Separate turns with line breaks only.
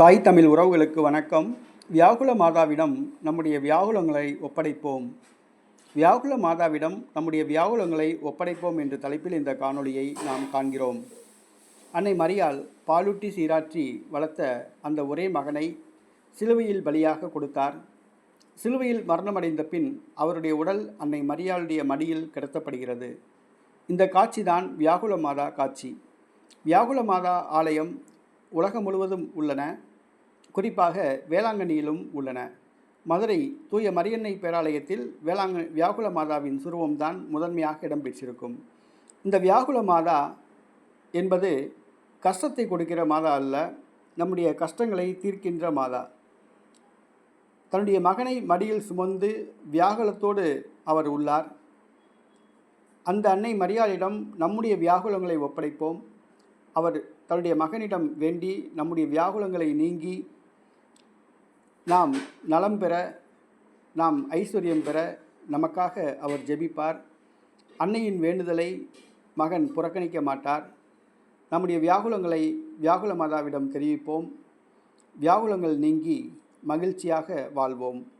தாய் தமிழ் உறவுகளுக்கு வணக்கம். வியாகுல மாதாவிடம் நம்முடைய வியாகுலங்களை ஒப்படைப்போம். வியாகுல மாதாவிடம் நம்முடைய வியாகுலங்களை ஒப்படைப்போம் என்ற தலைப்பில் இந்த காணொளியை நாம் காண்கிறோம். அன்னை மரியால் பாலூட்டி சீராற்றி வளர்த்த அந்த ஒரே மகனை சிலுவையில் பலியாக கொடுத்தார். சிலுவையில் மரணமடைந்த பின் அவருடைய உடல் அன்னை மரியாளுடைய மடியில் கிடத்தப்படுகிறது. இந்த காட்சிதான் வியாகுல மாதா காட்சி. வியாகுல மாதா ஆலயம் உலகம் முழுவதும் உள்ளன. குறிப்பாக வேளாங்கண்ணியிலும் உள்ளன. மதுரை தூய மரியன்னை பேராலயத்தில் வேளாங்க வியாகுல மாதாவின் சுருவம்தான் முதன்மையாக இடம்பெற்றிருக்கும் இந்த வியாகுல மாதா என்பது கஷ்டத்தை கொடுக்கிற மாதா அல்ல நம்முடைய கஷ்டங்களை தீர்க்கின்ற மாதா. தன்னுடைய மகனை மடியில் சுமந்து வியாகுலத்தோடு அவர் உள்ளார். அந்த அன்னை மரியாளிடம் நம்முடைய வியாகுலங்களை ஒப்படைப்போம். அவர் தன்னுடைய மகனிடம் வேண்டி நம்முடைய வியாகுலங்களை நீங்கி நாம் நலம் பெற நாம் ஐஸ்வர்யம் பெற நமக்காக அவர் ஜெபிப்பார். அன்னையின் வேண்டுதலை மகன் புறக்கணிக்க மாட்டார். நம்முடைய வியாகுலங்களை வியாகுல மாதாவிடம் தெரிவிப்போம். வியாகுலங்கள் நீங்கி மகிழ்ச்சியாக வாழ்வோம்.